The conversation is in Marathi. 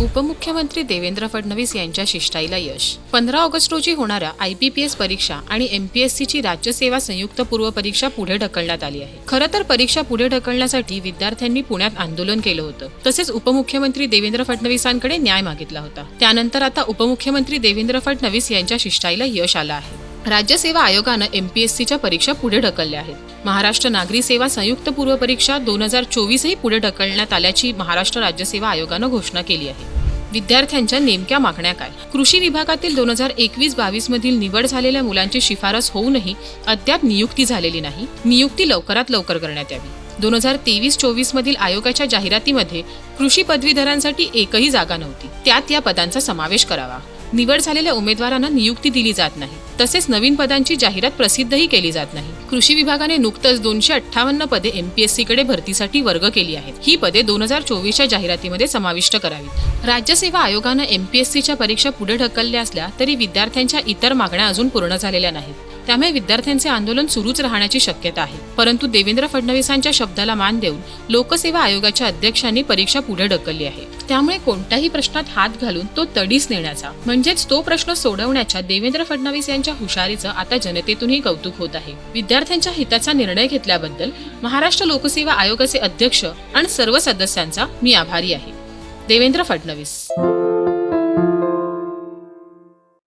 उपमुख्यमंत्री देवेंद्र फडणवीस यांच्या शिष्टाईला यश. पंधरा ऑगस्ट रोजी होणाऱ्या आय पी पी एस परीक्षा आणि एम पी एस सीची राज्यसेवा संयुक्त पूर्व परीक्षा पुढे ढकलण्यात आली आहे. खरं तर परीक्षा पुढे ढकलण्यासाठी विद्यार्थ्यांनी पुण्यात आंदोलन केलं होतं. तसेच उपमुख्यमंत्री देवेंद्र फडणवीसांकडे न्याय मागितला होता. त्यानंतर आता उपमुख्यमंत्री देवेंद्र फडणवीस यांच्या शिष्टाईला यश आलं आहे. राज्यसेवा आयोगानं एमपीएससीच्या परीक्षा पुढे ढकलल्या आहेत. महाराष्ट्र नागरी सेवा संयुक्त पूर्व परीक्षा दोन हजार चोवीसही पुढे ढकलण्यात आल्याची महाराष्ट्र राज्यसेवा आयोगानं घोषणा केली आहे. विद्यार्थ्यांच्या नेमक्या मागण्या काय? कृषी विभागातील दोन हजार एकवीस बावीस मधील निवड झालेल्या मुलांची शिफारस होऊनही अद्याप नियुक्ती झालेली नाही. नियुक्ती लवकरात लवकर करण्यात यावी. दोन हजार तेवीस चोवीस मधील आयोगाच्या जाहिरातीमध्ये कृषी पदवीधरांसाठी एकही जागा नव्हती. त्यात या पदांचा समावेश करावा. निवड झालेल्या उमेदवारांना नियुक्ती दिली जात नाही. तसेच नवीन पदांची जाहिरात प्रसिद्धही केली जात नाही. कृषी विभागाने नुकतंच दोनशे अठ्ठावन्न पदे एमपीएससी कडे भरतीसाठी वर्ग केली आहेत. ही पदे दोन हजार चोवीसच्या जाहिरातीमध्ये समाविष्ट करावीत. राज्यसेवा आयोगानं एमपीएससीच्या परीक्षा पुढे ढकलल्या असल्या तरी विद्यार्थ्यांच्या इतर मागण्या अजून पूर्ण झालेल्या नाहीत. त्यामुळे विद्यार्थ्यांचे आंदोलन सुरूच राहण्याची शक्यता आहे. परंतु देवेंद्र फडणवीसांच्या शब्दाला मान देऊन लोकसेवा आयोगाच्या अध्यक्षांनी परीक्षा पुढे ढकलली आहे. त्यामुळे कोणत्याही प्रश्नात हात घालून तो तडीस नेण्याचा म्हणजेच तो प्रश्न सोडवण्याच्या देवेंद्र फडणवीस यांच्या हुशारीचं आता जनतेतूनही कौतुक होत आहे. विद्यार्थ्यांच्या हिताचा निर्णय घेतल्याबद्दल महाराष्ट्र लोकसेवा आयोगाचे अध्यक्ष आणि सर्व सदस्यांचा मी आभारी आहे. देवेंद्र फडणवीस.